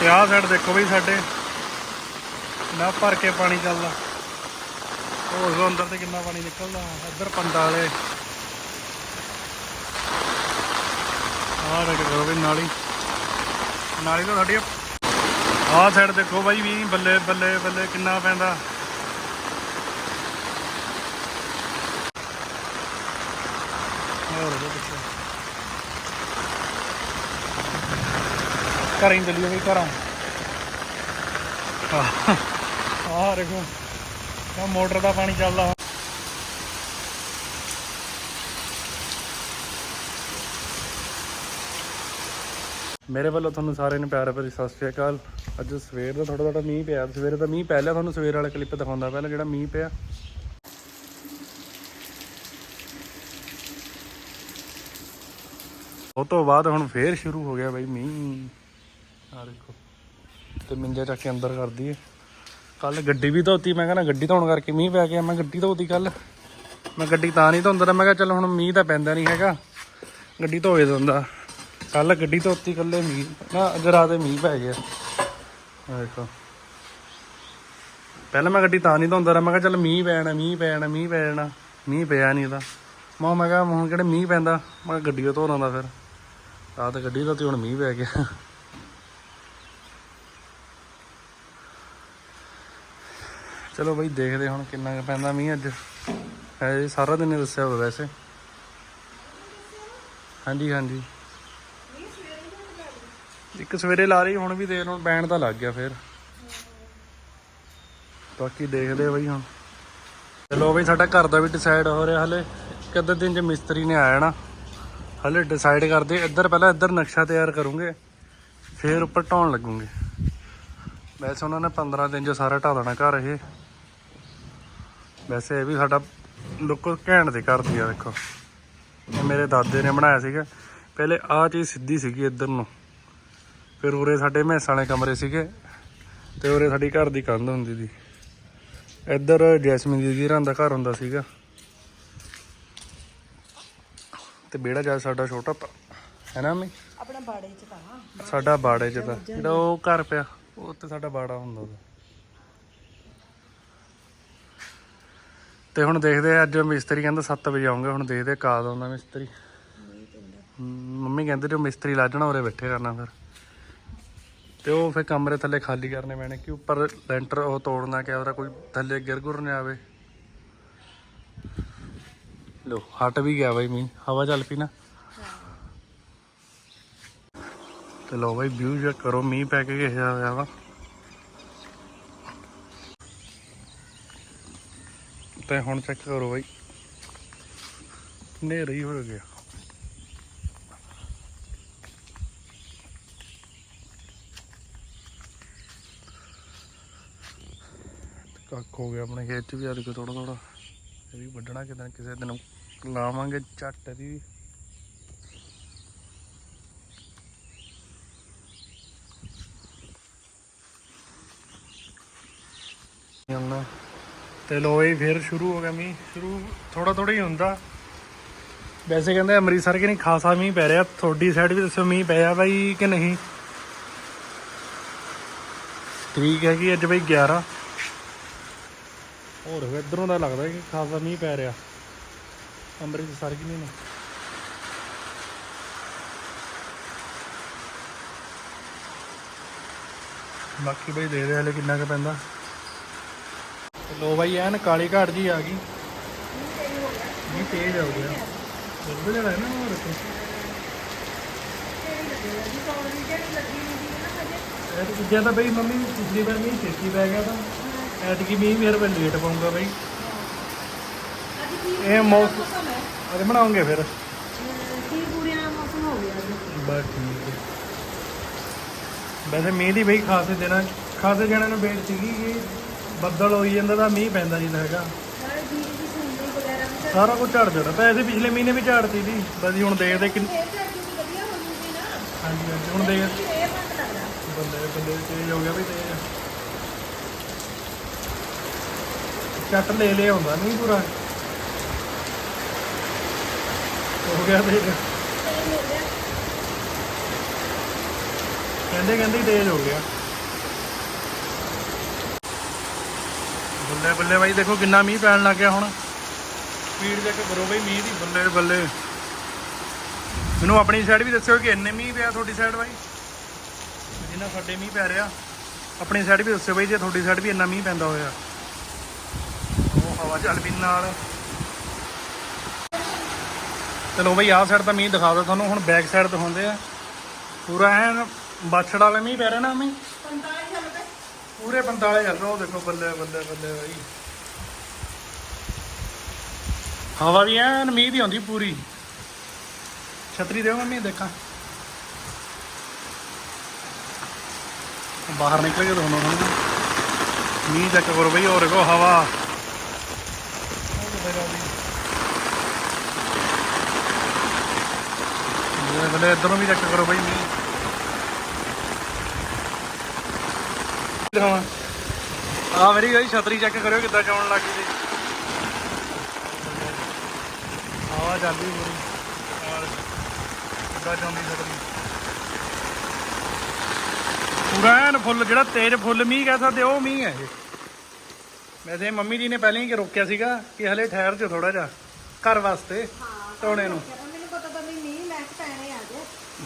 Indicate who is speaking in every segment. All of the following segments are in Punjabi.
Speaker 1: ਤੇ ਆਹ ਸਾਈਡ ਦੇਖੋ ਬਈ ਸਾਡੇ। ਨਾ ਭਰ ਕੇ ਪਾਣੀ ਚੱਲਦਾ। ਉਸ ਜੋ ਅੰਦਰ ਤੇ ਕਿੰਨਾ ਪਾਣੀ ਨਿਕਲਦਾ। ਇੱਧਰ ਪੰਡਾ ਵਾਲੇ। ਆਹ ਕਰੋ ਬਈ ਨਾਲੀ। ਨਾਲੀ ਤੋਂ ਸਾਡੀ ਆਹ ਸਾਈਡ ਦੇਖੋ ਬਾਈ ਵੀ ਬੱਲੇ ਬੱਲੇ ਬੱਲੇ ਕਿੰਨਾ ਪੈਂਦਾ। ਹੋਰ ਉਹਦੇ ਘਰਾਂ ਹੀ ਚੱਲੀ ਜਾਂਦੀ ਘਰਾਂ। ਆਹ ਦੇਖੋ ਆ ਮੋਟਰ ਦਾ ਪਾਣੀ ਚੱਲਦਾ ਮੇਰੇ ਵੱਲੋਂ ਤੁਹਾਨੂੰ ਸਾਰਿਆਂ ਨੂੰ ਪਿਆਰ ਭਰੀ ਸਤਿ ਸ਼੍ਰੀ ਅਕਾਲ। ਅੱਜ ਸਵੇਰ ਦਾ ਥੋੜਾ ਥੋੜਾ ਮੀਂਹ ਪਿਆ। ਸਵੇਰੇ ਦਾ ਮੀਂਹ ਪੈ ਲਿਆ ਤੁਹਾਨੂੰ ਸਵੇਰ ਵਾਲਾ ਕਲਿੱਪ ਦਿਖਾਉਂਦਾ ਪਹਿਲਾਂ ਜਿਹੜਾ ਮੀਂਹ ਪਿਆ। ਉਹ ਤੋਂ ਬਾਅਦ ਹੁਣ ਫੇਰ ਸ਼ੁਰੂ ਹੋ ਗਿਆ ਬਾਈ ਮੀਂਹ। ਆ ਦੇਖੋ। ਤੇ ਮਿੰਜਾ ਚੱਕ ਕੇ ਅੰਦਰ ਕਰਦੀ ਹੈ ਕੱਲ ਗੱਡੀ ਵੀ ਧੋਤੀ, ਮੈਂ ਕਹਿੰਦਾ ਗੱਡੀ ਧੋਣ ਕਰਕੇ ਮੀਂਹ ਪੈ ਗਿਆ, ਮੈਂ ਗੱਡੀ ਧੋਤੀ ਕੱਲ ਮੈਂ ਗੱਡੀ ਤਾਂ ਨਹੀਂ ਧੋਂਦਾ ਮੈਂ ਕਿਹਾ ਚੱਲ ਹੁਣ ਮੀਂਹ ਤਾਂ ਪੈਂਦਾ ਨਹੀਂ ਹੈਗਾ। ਗੱਡੀ ਧੋਏ ਦਿੰਦਾ ਕੱਲ ਗੱਡੀ ਧੋਤੀ ਕੱਲੇ ਮੀਂਹ, ਨਾ, ਅੱਜ ਰਾਤ ਮੀਂਹ ਪੈ ਗਿਆ। ਦੇਖੋ। ਪਹਿਲਾਂ ਮੈਂ ਗੱਡੀ ਤਾਂ ਨਹੀਂ ਧੋਂਦਾ ਰਿਹਾ, ਮੈਂ ਕਿਹਾ ਚੱਲ ਮੀਂਹ ਪੈਣਾ ਮੀਂਹ ਪੈਣਾ ਮੀਂਹ ਪੈਣਾ। ਮੀਂਹ ਪਿਆ ਨਹੀਂ ਇਹਦਾ। ਮੈਂ ਮੈਂ ਕਿਹਾ ਹੁਣ ਕਿਹੜੇ ਮੀਂਹ ਪੈਂਦਾ? ਮੈਂ ਕਿਹਾ ਗੱਡੀ ਧੋ ਲਾਂਦਾ ਫਿਰ। ਰਾਤ ਗੱਡੀ ਧੋਤੀ, ਹੁਣ ਮੀਂਹ ਪੈ ਗਿਆ। ਚਲੋ ਬਈ ਦੇਖਦੇ ਹੁਣ ਕਿੰਨਾ ਕੁ ਪੈਂਦਾ ਮੀਂਹ ਅੱਜ। ਹੈ ਸਾਰਾ ਦਿਨ ਹੀ ਦੱਸਿਆ ਹੋਇਆ ਵੈਸੇ। ਹਾਂਜੀ ਹਾਂਜੀ। ਇੱਕ ਸਵੇਰੇ ਲਾ ਰਹੀ, ਹੁਣ ਵੀ ਦੇਖ ਲਓ, ਬੈਣ ਤਾਂ ਲੱਗ ਗਿਆ ਫੇਰ। ਬਾਕੀ ਦੇਖਦੇ ਬਈ ਹੁਣ। ਚਲੋ ਬਈ, ਸਾਡਾ ਘਰ ਦਾ ਵੀ ਡਿਸਾਈਡ ਹੋ ਰਿਹਾ ਹਲੇ। ਇੱਕ ਅੱਧੇ ਦਿਨ ਚ ਮਿਸਤਰੀ ਨੇ ਆਇਆ ਨਾ। ਹਲੇ ਡਿਸਾਈਡ ਕਰਦੇ, ਇੱਧਰ ਪਹਿਲਾਂ ਇੱਧਰ ਨਕਸ਼ਾ ਤਿਆਰ ਕਰੂੰਗੇ, ਫੇਰ ਉੱਪਰ ਢਾਉਣ ਲੱਗੂਗੇ। ਵੈਸੇ ਉਹਨਾਂ ਨੇ 15 ਦਿਨ ਚ ਸਾਰਾ ਢਾ ਦੇਣਾ ਘਰ ਇਹ। ਵੈਸੇ ਇਹ ਵੀ ਸਾਡਾ ਲੁੱਕ ਘੈਂਟ ਦੇ ਘਰ ਦੀ ਆ ਦੇਖੋ ਇਹ ਮੇਰੇ ਦਾਦੇ ਨੇ ਬਣਾਇਆ ਸੀਗਾ। ਪਹਿਲੇ ਆਹ ਚੀਜ਼ ਸਿੱਧੀ ਸੀਗੀ ਇੱਧਰ ਨੂੰ। ਫਿਰ ਉਰੇ ਸਾਡੇ ਮੈਸਾਂ ਵਾਲੇ ਕਮਰੇ ਸੀਗੇ ਤੇ ਉਰੇ ਸਾਡੀ ਘਰ ਦੀ ਕੰਧ ਹੁੰਦੀ ਸੀ। ਇੱਧਰ ਜੈਸਮੀਨ ਦੀ ਘਰਾਂ ਦਾ ਘਰ ਹੁੰਦਾ ਸੀਗਾ। ਤੇ ਬੇੜਾ ਜਦ ਸਾਡਾ ਛੋਟਾ ਹੈ ਨਾ ਮੈਂ
Speaker 2: ਆਪਣਾ ਬਾੜੇ ਚ ਤਾਂ।
Speaker 1: ਸਾਡਾ ਬਾੜੇ ਚ ਦਾ ਜਿਹੜਾ ਉਹ ਘਰ ਪਿਆ ਉਹ ਤੇ ਸਾਡਾ ਬਾੜਾ ਹੁੰਦਾ ਉਹਦਾ। ਤੇ ਹੁਣ ਦੇਖਦੇ ਆ, ਅੱਜ ਮਿਸਤਰੀ ਕਹਿੰਦਾ 7 ਵਜੇ ਆਉਂਗੇ ਹੁਣ ਦੇਖਦੇ ਆ ਆਉਂਦਾ ਮਿਸਤਰੀ। ਮੰਮੀ ਕਹਿੰਦੇ ਜੋ ਮਿਸਤਰੀ ਲਾਜਣਾ, ਉਰੇ ਬੈਠੇ ਕਰਨਾ ਫਿਰ। ਤੇ ਉਹ ਫਿਰ ਕਮਰੇ ਥੱਲੇ ਖਾਲੀ ਕਰਨੇ ਪੈਣੇ, ਕਿ ਉੱਪਰ ਲੈਂਟਰ ਉਹ ਤੋੜਨਾ ਕਿ ਉਹਦਾ ਕੋਈ ਥੱਲੇ ਗਿਰ ਗੁਰ ਨਾ ਆਵੇ। ਲੋ, ਹਟ ਵੀ ਗਿਆ ਬਾਈ ਮੀਂਹ, ਹਵਾ ਚੱਲ ਪਈ ਨਾ। ਤੇ ਲੋ ਬਾਈ, ਵਿਊ ਚੈੱਕ ਕਰੋ, ਮੀਂਹ ਪੈ ਕੇ ਕਿਹਾ ਹੋਇਆ ਵਾ। ਤੇ ਹੁਣ ਚੈੱਕ ਕਰੋ ਬਾਈ। ਹਨੇਰਾ ਹੀ ਹੋ ਗਿਆ। ਕੱਖ ਹੋ ਗਿਆ ਆਪਣੇ ਖੇਤ ਚ ਵੀ ਅੱਜ ਥੋੜਾ ਥੋੜਾ ਇਹ ਵੀ ਵੱਢਣਾ ਕਿਤੇ ਕਿਸੇ ਦਿਨ। ਲਾਵਾਂਗੇ ਝੱਟ ਇਹਦੀ। ਵੀ ਹੁਣ ਤੇ ਲੋਈ ਫਿਰ ਸ਼ੁਰੂ ਹੋ ਗਿਆ ਮੀਂਹ, ਸ਼ੁਰੂ ਥੋੜਾ ਥੋੜਾ ਹੀ ਹੁੰਦਾ। ਵੈਸੇ ਕਹਿੰਦੇ ਅੰਮ੍ਰਿਤਸਰ ਕਿ ਨਹੀਂ, ਖਾਸਾ ਮੀਂਹ ਪੈ ਰਿਹਾ। ਤੁਹਾਡੀ ਸਾਈਡ ਵੀ ਦੱਸੋ ਮੀਂਹ ਪਿਆ ਬਾਈ ਕਿ ਨਹੀਂ? ਠੀਕ ਹੈ ਅੱਜ ਬਈ 11 ਹੋਰ ਇਧਰੋਂ ਦਾ ਲੱਗਦਾ ਕਿ ਖਾਸਾ ਮੀਂਹ ਪੈ ਰਿਹਾ। ਅੰਮ੍ਰਿਤਸਰ ਕਿ ਨਹੀਂ ਬਾਕੀ ਬਈ ਦੇ ਰਿਹਾ ਹਲੇ ਕਿੰਨਾ ਕੁ ਪੈਂਦਾ। ਲੋ ਬਾਈ, ਐਨ ਕਾਲੀ ਘਾਟ ਜੀ ਆ ਗਈ। ਮੀਂਹ ਤੇਜ਼ ਹੋ ਗਿਆ। ਬਿਲਕੁਲ ਹੈ ਨਾ ਹੋਰ ਇਹ ਤਾਂ ਜਿੱਦਾਂ ਤਾਂ ਬਈ, ਮੰਮੀ ਪਿਛਲੀ ਵਾਰ ਮੀਂਹ ਛੇਤੀ ਪੈ ਗਿਆ ਤਾਂ। ਐਤਕੀ ਵੀ ਹਰ ਵੇ ਲੇਟ ਪਾਉਂਗਾ ਬਈ। ਇਹ ਮੌਸਮ ਅਰੇ ਬਣਾਉਂਗੇ ਫਿਰ।
Speaker 2: ਕੀ ਪੂਰੀਆਂ ਮੌਸਮ ਹੋ ਗਿਆ
Speaker 1: ਬਸ ਠੀਕ ਹੈ। ਵੈਸੇ ਮੀਂਹ ਦੀ ਬਈ ਖਾਸੇ ਦਿਨਾਂ ਖਾਸੇ ਜਣਿਆਂ ਨੂੰ ਵੇਟ ਸੀਗੀ ਕਿ ਬੱਦਲ ਹੋਈ ਜਾਂਦਾ ਤਾਂ ਮੀਂਹ ਪੈਂਦਾ ਨਹੀਂ ਹੈਗਾ।
Speaker 2: ਸਾਰਾ
Speaker 1: ਕੁਝ ਝੜ ਜਾਣਾ ਪੈਸੇ ਪਿਛਲੇ ਮਹੀਨੇ ਵੀ ਝਾੜਤੀ ਸੀ। ਬਸ ਹੁਣ ਦੇਖਦੇ ਕਿ ਹਾਂਜੀ ਹਾਂਜੀ, ਹੁਣ ਦੇਖ ਬੰਦੇ ਬੰਦੇ ਤੇਜ਼ ਹੋ ਗਿਆ ਵੀ ਤੇਜ਼ ਚੱਟ ਲੈ ਲੈ ਹੁੰਦਾ ਨਹੀਂ ਪੂਰਾ। ਹੋ ਗਿਆ ਤੇਜ਼। ਕਹਿੰਦੇ ਕਹਿੰਦੇ ਤੇਜ਼ ਹੋ ਗਿਆ। ਬੱਲੇ ਬੱਲੇ ਬਾਈ ਦੇਖੋ ਕਿੰਨਾ ਮੀਂਹ ਪੈਣ ਲੱਗ ਗਿਆ ਹੁਣ। ਸਪੀਡ ਚੈੱਕ ਕਰੋ ਬਈ ਮੀਂਹ ਦੀ। ਬੱਲੇ ਬੱਲੇ। ਮੈਨੂੰ ਆਪਣੀ ਸਾਈਡ ਵੀ ਦੱਸਿਓ ਕਿ ਇੰਨੇ ਮੀਂਹ ਪਿਆ ਤੁਹਾਡੀ ਸਾਈਡ ਬਾਈ? ਜਿੰਨਾ ਸਾਡੇ ਮੀਂਹ ਪੈ ਰਿਹਾ। ਆਪਣੀ ਸਾਈਡ ਵੀ ਦੱਸਿਓ ਬਈ ਜੇ ਤੁਹਾਡੀ ਸਾਈਡ ਵੀ ਇੰਨਾ ਮੀਂਹ ਪੈਂਦਾ ਹੋਇਆ। ਉਹ ਹਵਾ ਚੱਲ ਵੀ ਨਾਲ। ਚਲੋ ਬਈ ਆਹ ਸਾਈਡ ਤਾਂ ਮੀਂਹ ਦਿਖਾ ਦੋ ਤੁਹਾਨੂੰ। ਹੁਣ ਬੈਕ ਸਾਈਡ ਦਿਖਾਉਂਦੇ ਆ। ਪੂਰਾ ਐਨ ਬਾਛੜ ਵਾਲਾ ਮੀਂਹ ਪੈ ਰਿਹਾ ਨਾ ਮੀਂਹ?
Speaker 2: 45 ਚੱਲ ਪਏ
Speaker 1: ਪੂਰੇ 45 ਚੱਲ ਰਿਹਾ ਉਹ ਦੇਖੋ ਬੱਲੇ ਬੱਲੇ ਬੱਲੇ ਬਾਈ। ਹਵਾ ਵੀ ਐਨ ਮੀਂਹ ਦੀ ਆਉਂਦੀ ਪੂਰੀ। ਛਤਰੀ ਦਿਓ ਮੰਮੀ, ਦੇਖਾਂ। ਬਾਹਰ ਨਿਕਲ ਕੇ ਤੁਹਾਨੂੰ ਹੁਣ ਮੀਂਹ ਚੈੱਕ ਕਰੋ ਬਈ, ਹੋਰ ਦੇਖੋ ਹਵਾ। ਉਹ ਕਿੱਥੇ ਬੱਲੇ, ਇੱਧਰੋਂ ਵੀ ਚੈੱਕ ਕਰੋ ਬਈ ਮੀਂਹ। ਦਿਖਾਵਾਂ ਆ ਮੇਰੀ ਗਈ ਛਤਰੀ ਚੈੱਕ ਕਰਿਓ ਕਿੱਦਾਂ ਚਾਉਣ ਲੱਗ ਗਈ ਜੀ ਹਵਾ ਚੱਲਦੀ ਪੂਰੀ। ਔਰ ਕਿੱਦਾਂ ਚਾਉਂਦੀ ਛਤਰੀ? ਪੂਰਾ ਐਨ ਫੁੱਲ ਜਿਹੜਾ ਤੇਜ਼ ਫੁੱਲ ਮੀਂਹ ਕਹਿ ਸਕਦੇ ਉਹ ਮੀਂਹ ਹੈ ਇਹ। ਵੈਸੇ ਮੰਮੀ ਜੀ ਨੇ ਪਹਿਲਾਂ ਹੀ ਰੋਕਿਆ ਸੀਗਾ ਕਿ ਹਲੇ ਠਹਿਰ ਚ ਥੋੜਾ ਜਿਹਾ ਘਰ ਵਾਸਤੇ ਧੋਣੇ ਨੂੰ।
Speaker 2: ਮੈਨੂੰ ਪਤਾ ਤਾਂ ਵੀ ਮੀਂਹ ਮੈਂ ਪੈਣੇ ਆ।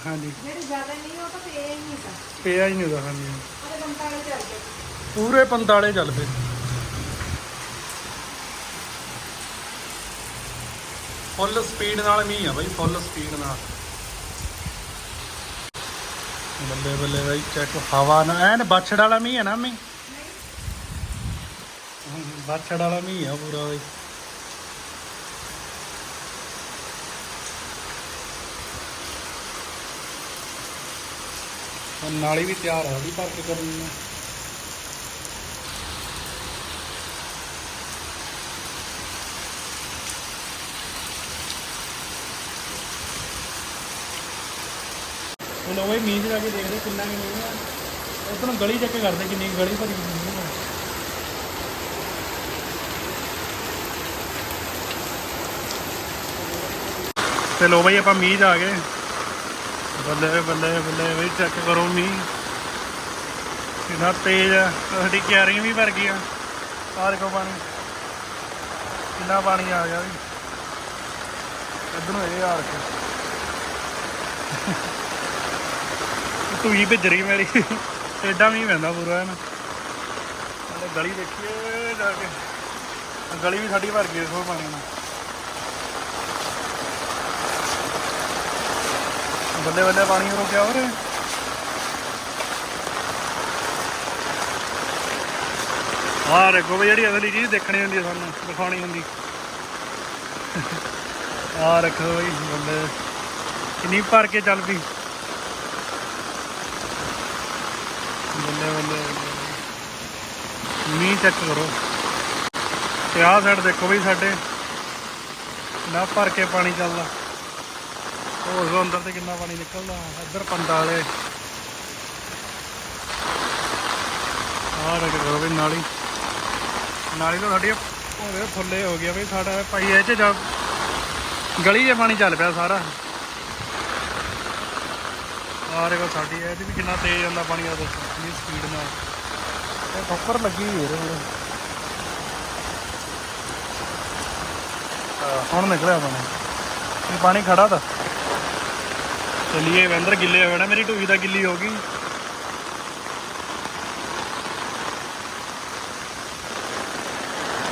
Speaker 1: ਹਾਂਜੀ।
Speaker 2: ਜਿਹੜੇ ਜ਼ਿਆਦਾ ਨਹੀਂ ਉਹ ਤਾਂ ਪਏ ਹੀ ਨਹੀਂ
Speaker 1: ਪਿਆ ਹੀ ਨਹੀਂ ਉਹਦਾ ਹਾਂਜੀ।
Speaker 2: ਉਹਦੇ ਬੰਟਾਲੇ ਚੱਲ ਗਏ
Speaker 1: ਪੂਰੇ 45 ਚੱਲ ਪਏ। ਫੁੱਲ ਸਪੀਡ ਨਾਲ ਮੀਂਹ ਆ ਬਾਈ ਫੁੱਲ ਸਪੀਡ ਨਾਲ। ਬੱਲੇ ਬੱਲੇ ਬਾਈ ਚੈੱਕ ਹਵਾ ਨਾ ਐਨ ਬਾਛੜ ਵਾਲਾ ਮੀਂਹ ਹੈ ਨਾ ਮੀਂਹ? ਬਾਛੜ ਵਾਲਾ ਮੀਂਹ ਆ ਪੂਰਾ ਬਾਈ। ਹੁਣ ਨਾਲੀ ਵੀ ਤਿਆਰ ਹੈ ਉਹਦੀ ਭਰ ਕੇ ਕਰਨੀ ਹੈ ਹੁਣ ਉਹ ਮੀਂਹ 'ਚ ਜਾ ਕੇ ਦੇਖਦੇ ਕਿੰਨਾ ਕਿ ਮੀਂਹ ਆ। ਉਧਰੋਂ ਗਲੀ ਚੈੱਕ ਕਰਦੇ ਕਿੰਨੀ ਕੁ ਗਲੀ ਭਰੀ ਹੋਈ ਹੈ ਤੇ ਲੋ ਬਈ, ਆਪਾਂ ਮੀਂਹ 'ਚ ਆ ਗਏ। ਬੱਲੇ ਬੱਲੇ ਬੱਲੇ ਵੀ ਚੈੱਕ ਕਰੋ ਮੀ ਕਿੰਨਾ ਤੇਜ਼ ਆ, ਸਾਡੀ ਕਿਆਰੀਆਂ ਵੀ ਭਰ ਗਈਆਂ। ਆ ਦੇਖੋ ਪਾਣੀ। ਕਿੰਨਾ ਪਾਣੀ ਆ ਗਿਆ ਵੀ। ਇਧਰੋਂ ਇਹ ਆ ਰੱਖਿਆ। ਧੂਈ ਭਿੱਜ ਰਹੀ ਮੇਰੀ। ਏਡਾ ਮੀਂਹ ਪੈਂਦਾ ਪੂਰਾ ਹੈ ਨਾ ਗਲੀ ਦੇਖੀਏ ਜਾ ਕੇ। ਗਲੀ ਵੀ ਸਾਡੀ ਭਰ ਗਈ ਦੇਖੋ ਪਾਣੀ ਨਾਲ ਬੱਲੇ ਬੱਲੇ ਪਾਣੀ ਰੁਕਿਆ ਹੋ ਰਿਹਾ? ਆਹ ਦੇਖੋ ਵੀ ਜਿਹੜੀ ਅਗਲੀ ਚੀਜ਼ ਦੇਖਣੀ ਹੁੰਦੀ ਹੈ ਸਾਨੂੰ, ਦਿਖਾਉਣੀ ਹੁੰਦੀ। ਆਹ ਰੱਖੋ ਬਈ, ਬੱਲੇ। ਕਿੰਨੀ ਭਰ ਕੇ ਚੱਲ ਪਈ ਬੱਲੇ ਬੱਲੇ। ਮੀਂਹ ਚੈੱਕ ਕਰੋ। ਤੇ ਆਹ ਸਾਈਡ ਦੇਖੋ ਬਈ ਸਾਡੇ। ਨਾ ਭਰ ਕੇ ਪਾਣੀ ਚੱਲਦਾ। ਉਹ ਅੰਦਰ ਤੇ ਕਿੰਨਾ ਪਾਣੀ ਨਿਕਲਦਾ, ਇੱਧਰ ਪੰਡਾ ਵਾਲੇ। ਆਹ ਦੇਖ ਕਰੋ ਬਈ ਨਾਲੀ। ਨਾਲੀ ਤਾਂ ਸਾਡੀ ਹੋਵੇ ਫੁੱਲੇ ਹੋ ਗਿਆ ਬਈ ਸਾਡਾ ਭਾਈ ਇਹ ਚ ਜਾ ਗਲੀ 'ਚ ਪਾਣੀ ਚੱਲ ਪਿਆ ਸਾਰਾ। ਆਹ ਦੇਖੋ ਸਾਡੀ ਇਹਦੀ ਵੀ ਕਿੰਨਾ ਤੇਜ਼ ਆਉਂਦਾ ਪਾਣੀ ਆ ਦੇਖੋ, ਕਿੰਨੀ ਸਪੀਡ ਨਾਲ। ਇਹ ਠੋਕਰ ਲੱਗੀ ਹੋਈ ਇਹਦੇ ਮੂਹਰੇ ਹੁਣ ਨਿਕਲਿਆ ਪਾਣੀ। ਇਹ ਪਾਣੀ ਖੜਾ ਤਾਂ। ਚਲਿਏ, ਵੰਦਰ ਗਿੱਲੇ ਹੋਣਾ ਮੇਰੀ ਟੂਈ ਦਾ ਗਿੱਲੀ ਹੋ ਗਈ।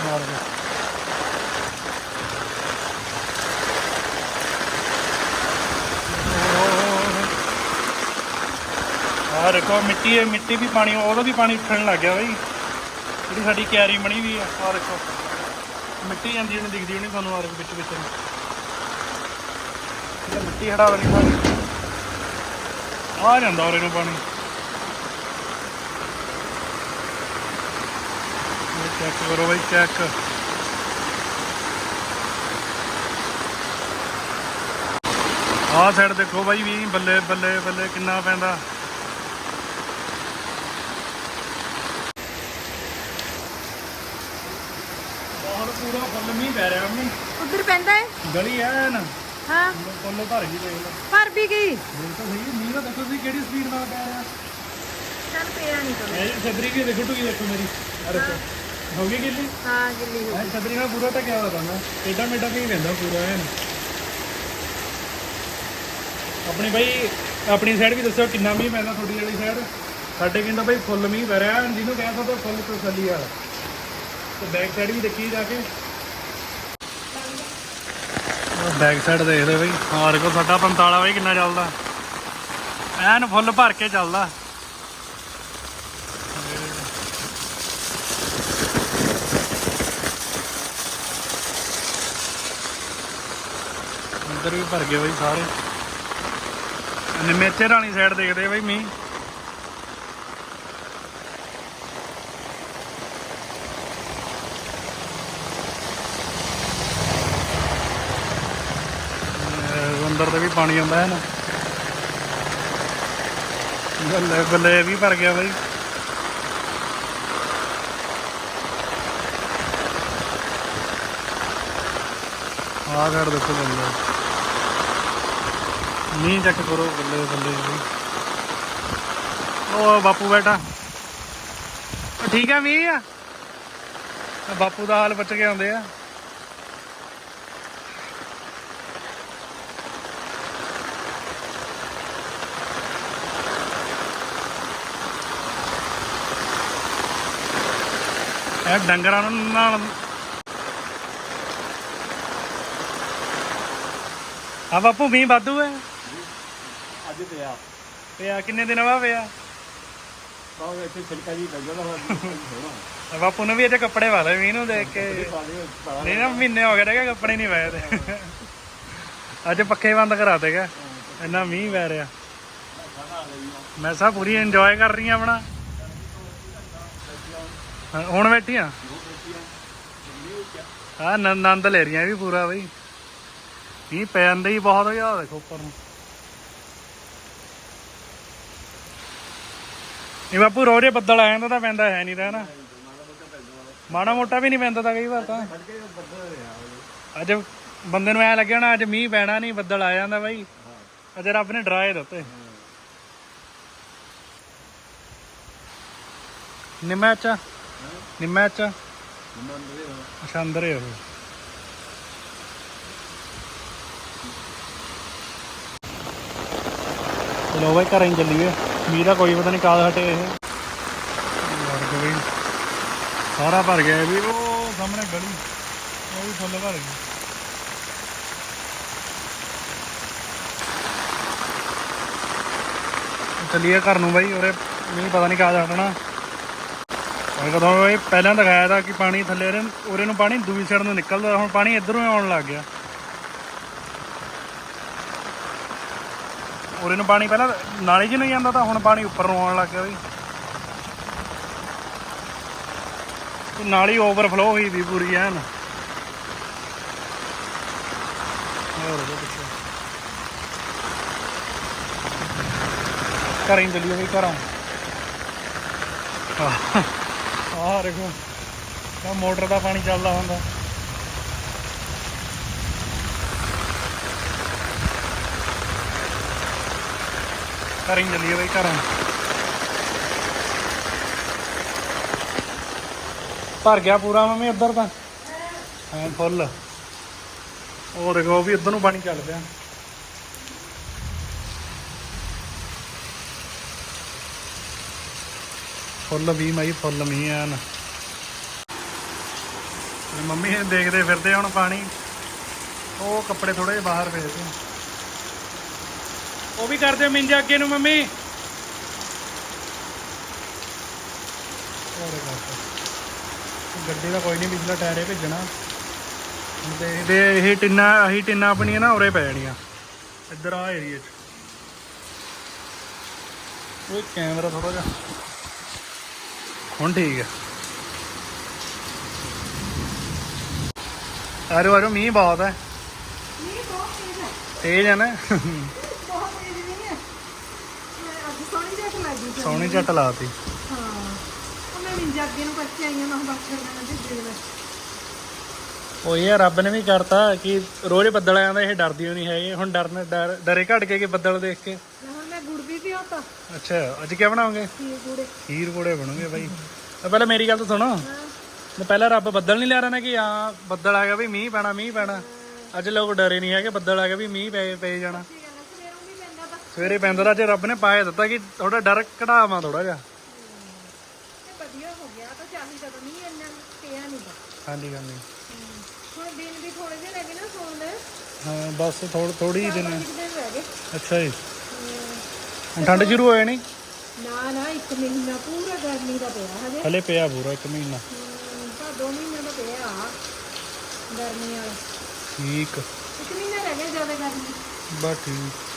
Speaker 1: ਮਾਰ ਦੇ। ਆ ਦੇਖੋ, ਮਿੱਟੀ ਹੈ, ਮਿੱਟੀ ਵੀ ਪਾਣੀ, ਉਹਦਾ ਵੀ ਪਾਣੀ ਉੱਠਣ ਲੱਗ ਗਿਆ ਬਈ। ਜਿਹੜੀ ਸਾਡੀ ਕਿਆਰੀ ਬਣੀ ਵੀ ਆ ਆ ਦੇਖੋ। ਮਿੱਟੀ ਜਾਂਦੀ ਨਹੀਂ ਦਿਖਦੀ ਹੋਣੀ ਤੁਹਾਨੂੰ ਆ ਵਿੱਚ ਵਿੱਚ। ਮਿੱਟੀ ਹਟਾ ਵਾਲੀ ਪਾਣੀ ਆ ਜਾਂਦਾ ਔਰੇ ਨੂੰ ਪਾਣੀ ਚੈੱਕ ਕਰੋ ਬਈ ਚੈੱਕ ਆਹ ਸਾਈਡ ਦੇਖੋ ਬਾਈ ਵੀ ਬੱਲੇ ਬੱਲੇ ਬੱਲੇ ਕਿੰਨਾ ਪੈਂਦਾ ਬਾਹਰ ਪੂਰਾ ਫੁੱਲ ਮੀਂਹ ਪੈ ਰਿਹਾ ਮੰਮੀ
Speaker 2: ਉਧਰ ਪੈਂਦਾ ਹੈ
Speaker 1: ਗਲੀ ਐ ਨਾ
Speaker 2: ਹਾਂ।
Speaker 1: ਫੁੱਲ ਭਰ ਗਈ ਦੇਖ ਲਓ।
Speaker 2: ਪਰ ਵੀ ਗਈ।
Speaker 1: ਦੇਖ ਤਾਂ ਸਹੀ ਮੀਂਹ ਦਾ ਦੇਖੋ ਤੁਸੀਂ ਕਿਹੜੀ ਸਪੀਡ ਨਾਲ ਪੈ ਰਿਹਾ।
Speaker 2: ਚੱਲ ਪਿਆ ਨਹੀਂ ਕਦੇ
Speaker 1: ਇਹ ਛਤਰੀ ਕੀ ਦੇਖੋ ਟੁਕੀ ਦੇਖੋ ਮੇਰੀ। ਅਰੇ ਹੋ। ਗਈ ਗਿੱਲੀ?
Speaker 2: ਹਾਂ ਗਿੱਲੀ ਹੋ
Speaker 1: ਮੈਂ ਛਤਰੀ ਨਾਲ ਪੂਰਾ ਤਾਂ ਕਿਆ ਹੋਦਾ ਨਾ। ਟੇਡਾ ਮੇਡਾ ਵੀ ਪੈਂਦਾ ਪੂਰਾ ਐਨ ਆਪਣੀ ਬਾਈ ਆਪਣੀ ਸਾਈਡ ਵੀ ਦੱਸੋ ਕਿੰਨਾ ਮੀਂਹ ਪੈਂਦਾ ਤੁਹਾਡੀ ਵਾਲੀ ਸਾਈਡ ਸਾਡੇ ਬਾਈ ਫੁੱਲ ਮੀਂਹ ਪੈ ਰਿਹਾ ਜਿਹਨੂੰ ਕਹਿ ਸਕਦੇ ਫੁੱਲ ਤਸੱਲੀ ਵਾਲਾ। ਤੇ ਬੈਕ ਸਾਈਡ ਵੀ ਦੇਖੀ ਜਾ ਕੇ। ਬੈਕ ਸਾਈਡ ਦੇਖਦੇ ਬਈ। ਹਾਂ, ਦੇਖੋ ਸਾਡਾ 45 ਬਈ ਕਿੰਨਾ ਚੱਲਦਾ। ਐਨ ਫੁੱਲ ਭਰ ਕੇ ਚੱਲਦਾ। ਅੰਦਰ ਵੀ ਭਰ ਗਏ ਬਈ ਸਾਰੇ। ਨਿਮੇਚੇ ਰਾਣੀ ਸਾਈਡ ਦੇਖਦੇ ਆ ਬਈ ਮੀਂਹ। ਅੰਦਰ ਤੇ ਵੀ ਪਾਣੀ ਆਉਂਦਾ ਹੈ ਨਾ। ਬੱਲੇ ਬੱਲੇ ਵੀ ਭਰ ਗਿਆ ਬਈ। ਆਹ ਘੜ ਦੇਖੋ ਬੰਦੇ। ਨੀ ਚੈੱਕ ਕਰੋ ਬੱਲੇ ਬੱਲੇ ਉਹ ਬਾਪੂ ਬੈਠਾ। ਠੀਕ ਆ ਮੀਂਹ ਆ? ਬਾਪੂ ਦਾ ਹਾਲ ਬਚ ਕੇ ਆਉਂਦੇ ਆ। ਇਹ ਡੰਗਰਾਂ ਨਾਲ। ਆ ਬਾਪੂ ਮੀਂਹ ਵਾਧੂ ਹੈ?
Speaker 3: ਅੱਜ ਪਿਆ
Speaker 1: ਪਿਆ ਕਿੰਨੇ ਦਿਨ ਬਾਅਦ ਪਿਆ?
Speaker 3: ਬਾਹਰ ਇੱਥੇ ਛਿਲਕਾ ਜੀ ਲੱਗ ਜਾਂਦਾ ਹੋਣਾ।
Speaker 1: ਆ ਬਾਪੂ ਨੂੰ ਵੀ ਅਜੇ ਕੱਪੜੇ ਪਾ ਲਏ ਮੀਂਹ ਨੂੰ ਦੇਖ ਕੇ। ਨਹੀਂ ਨਾ ਮਹੀਨੇ ਹੋ ਗਏ ਨੇ ਕੱਪੜੇ ਨਹੀਂ ਪਾਏ ਤੇ। ਅੱਜ ਪੱਖੇ ਬੰਦ ਕਰਾ ਦੇਗਾ ਇੰਨਾ ਮੀਂਹ ਪੈ ਰਿਹਾ। ਮੈਂ ਸਾ ਪੂਰੀ ਇੰਜੋਏ ਕਰ ਰਹੀ ਆ ਆਪਣਾ। ਹਾਂ, ਹੁਣ ਬੈਠੀ ਆ ਹਾਂ ਨ- ਲੈ ਰਹੀਆਂ ਵੀ ਪੂਰਾ ਬਈ। ਮੀਂਹ ਪੈਣ ਹੀ ਬਹੁਤ ਆ ਦੇਖੋ ਉੱਪਰ ਨੂੰ। ਇਹ ਬਾਪੂ ਰੋਰੇ ਬੱਦਲ ਆ ਜਾਂਦਾ ਤਾਂ ਪੈਂਦਾ ਹੈ ਨਹੀਂ ਤਾਂ ਨਾ ਮਾੜਾ ਮੋਟਾ ਵੀ ਨਹੀਂ ਪੈਂਦਾ ਤਾਂ ਕਈ ਵਾਰ ਤਾਂ। ਅੱਜ ਬੰਦੇ ਨੂੰ ਐ ਲੱਗਿਆ ਨਾ ਅੱਜ ਮੀਂਹ ਪੈਣਾ ਨਹੀਂ ਬੱਦਲ ਆ ਜਾਂਦਾ ਬਾਈ। ਅੱਜ ਰੱਬ ਨੇ ਡਰਾਏ ਦਿੱਤੇ ਨਿੰਮਾ ਚਾ ਨਿੰਮਾ ਚਾ ਅੱਛਾ ਅੰਦਰ ਹੀ ਉਹ ਚਲੋ ਬਾਈ ਘਰਾਂ ਚੱਲੀਏ ਮੀਂਹ ਦਾ ਕੋਈ ਪਤਾ ਨਹੀਂ ਕਾਦ ਹਟੇ ਇਹ ਯਾਰ ਸਾਰਾ ਭਰ ਗਿਆ ਵੀ ਉਹ ਸਾਹਮਣੇ ਗਲੀ ਉਹ ਵੀ ਫੁੱਲ ਭਰ ਗਈ ਚੱਲੀਏ ਘਰ ਨੂੰ ਬਾਈ ਉਰੇ ਮੀਂਹ ਪਤਾ ਨਹੀਂ ਕਾਦ ਹਟਣਾ ਉਹ ਕਦੋਂ ਬਈ ਪਹਿਲਾਂ ਦਿਖਾਇਆ ਤਾਂ ਕਿ ਪਾਣੀ ਥੱਲੇ ਉਰੇ ਉਰੇ ਨੂੰ ਪਾਣੀ ਦੂਜੀ ਸਾਈਡ ਨੂੰ ਨਿਕਲਦਾ, ਹੁਣ ਪਾਣੀ ਇਧਰੋਂ ਆਉਣ ਲੱਗ ਗਿਆ। ਉਰੇ ਨੂੰ ਪਾਣੀ ਪਹਿਲਾਂ ਨਾਲੀ 'ਚ ਨਹੀਂ ਜਾਂਦਾ ਤਾਂ ਹੁਣ ਪਾਣੀ ਉੱਪਰ ਨੂੰ ਆਉਣ ਲੱਗ ਗਿਆ ਬਈ ਤੇ ਨਾਲੀ ਓਵਰਫਲੋ ਹੋਈ ਵੀ ਪੂਰੀ ਐਨ। ਹੋਰ ਉਹਦੇ ਪਿੱਛੇ ਘਰਾਂ ਹੀ ਚੱਲੀਏ ਬਈ ਘਰਾਂ। ਆਹ। ਆਹ ਦੇਖੋ ਤਾਂ ਮੋਟਰ ਦਾ ਪਾਣੀ ਚੱਲਦਾ ਹੁੰਦਾ। ਘਰਾਂ ਹੀ ਚੱਲੀਏ ਬਈ, ਘਰਾਂ। ਭਰ ਗਿਆ ਪੂਰਾ ਮੰਮੀ ਉੱਧਰ ਤਾਂ? ਐ ਫੁੱਲ। ਉਹ ਦੇਖੋ ਵੀ ਇੱਧਰ ਨੂੰ ਪਾਣੀ ਚੱਲ ਪਿਆ। ਫੁੱਲ ਵੀ ਮਾਈ ਫੁੱਲ ਮੀਂਹ ਤੇ ਮੰਮੀ ਇਹ ਦੇਖਦੇ ਫਿਰਦੇ ਹੁਣ ਪਾਣੀ। ਉਹ ਕੱਪੜੇ ਥੋੜੇ ਜਿਹੇ ਬਾਹਰ ਭੇਜਦੇ ਉਹ ਵੀ ਕਰਦੇ ਮਿੰਜਾ ਅੱਗੇ ਨੂੰ ਮੰਮੀ। ਗੱਡੀ ਦਾ ਕੋਈ ਨਹੀਂ ਪਿਛਲਾ ਟਾਇਰ ਹੀ ਭੇਜਣਾ। ਦੇਖਦੇ ਆ, ਇਹ ਟਿੰਨਾ ਆਹੀ ਟਿੰਨਾ ਆਪਣੀਆਂ ਨਾ ਉਰੇ ਪੈ ਜਾਣੀਆਂ। ਇੱਧਰ ਆ ਏਰੀਏ 'ਚ। ਉਹ ਕੈਮਰਾ ਥੋੜਾ ਜਿਹਾ। ਹੁਣ ਠੀਕ ਹੈ ਆਰੋ ਆਰੋ ਮੀਂਹ ਬਹੁਤ ਹੈ
Speaker 2: ਨਹੀਂ ਬਹੁਤ ਤੇਜ਼ ਹੈ
Speaker 1: ਤੇਜ਼ ਹੈ ਨਾ।
Speaker 2: ਬਹੁਤ ਤੇਜ਼ ਨਹੀਂ ਹੈ ਮੈਂ ਅੱਜ ਸੋਹਣੀ ਜਿਹਾ ਲੱਗੀ
Speaker 1: ਸੋਹਣੀ ਝੱਟ ਲਾਤੀ।
Speaker 2: ਹਾਂ। ਉਹ ਮੈਂ ਮਿੰਜਾ ਅੱਗੇ ਨੂੰ ਕੱਚੇ ਆਈਆਂ ਮੈਂ ਬਸ ਕਰਨਾ ਤੇ ਦੇ ਲੈ।
Speaker 1: ਉਹ ਇਹ ਰੱਬ ਨੇ ਵੀ ਕਰਤਾ ਕਿ ਰੋਜ਼ ਬੱਦਲ ਆਉਂਦਾ ਇਹ ਡਰਦੀ ਨਹੀਂ ਹੈਗੇ। ਹੁਣ ਡਰਨ ਡਰ ਡਰੇ ਘਟ ਕੇ ਕਿ ਬੱਦਲ ਦੇਖ ਕੇ।
Speaker 2: ਬਣਾਤਾ।
Speaker 1: ਅੱਛਾ ਅੱਜ ਕੀ ਬਣਾਓਗੇ?
Speaker 2: ਖੀਰ ਗੂੜੇ
Speaker 1: ਖੀਰ ਕੋੜੇ ਬਣੋਗੇ ਬਾਈ। ਤਾਂ ਪਹਿਲਾਂ ਮੇਰੀ ਗੱਲ ਤਾਂ ਸੁਣੋ। ਤੇ ਪਹਿਲਾਂ ਰੱਬ ਬੱਦਲ ਨਹੀਂ ਲਿਆ ਰਿਹਾ ਨਾ ਕਿ ਹਾਂ ਬੱਦਲ ਆ ਗਿਆ ਵੀ ਮੀਂਹ ਪੈਣਾ ਮੀਂਹ ਪੈਣਾ। ਅੱਜ ਲੋਕ ਡਰੇ ਨਹੀਂ ਹੈਗੇ ਬੱਦਲ ਆ ਗਿਆ ਵੀ ਮੀਂਹ ਪੈ ਪੈ ਜਾਣਾ।
Speaker 2: ਸਵੇਰੋਂ ਪੈਂਦਾ
Speaker 1: ਅੱਜ ਰੱਬ ਨੇ ਪਾਇਆ ਦਿੱਤਾ ਕਿ ਥੋੜਾ ਡਰ ਘਟਾਵਾਂ ਥੋੜਾ ਜਿਹਾ।
Speaker 2: ਤੇ ਵਧੀਆ ਹੋ ਗਿਆ ਤਾਂ ਚਾਹੀਦਾ ਤਾਂ ਨਹੀਂ ਇੰਨਾ ਪਿਆ ਨਹੀਂ ਗਾ
Speaker 1: ਹਾਂਜੀ ਹਾਂਜੀ।
Speaker 2: ਹੁਣ ਦਿਨ ਵੀ ਥੋੜੇ ਜਿਹੇ ਰਹਿ ਗਏ ਨਾ ਸੌਣ। ਦੇ
Speaker 1: ਹਾਂ ਬਸ ਥੋੜ ਥੋੜੀ ਦਿਨ। ਅੱਛਾ ਜੀ। ਠੰਡ ਸ਼ੁਰੂ ਹੋਏ ਨਹੀਂ
Speaker 2: ਨਾ ਨਾ ਇੱਕ ਮਹੀਨਾ ਪੂਰਾ ਗਰਮੀ ਦਾ ਪਿਆ ਹਜੇ।
Speaker 1: ਹਲੇ ਪਿਆ ਪੂਰਾ ਇੱਕ ਮਹੀਨਾ।
Speaker 2: ਤਾਂ ਦੋ ਮਹੀਨੇ ਦਾ ਪਿਆ ਗਰਮੀ ਵਾਲਾ।
Speaker 1: ਠੀਕ।
Speaker 2: ਇੱਕ ਮਹੀਨਾ ਰਹਿ ਗਿਆ ਜ਼ਿਆਦਾ ਗਰਮੀ।
Speaker 1: ਬਸ ਠੀਕ।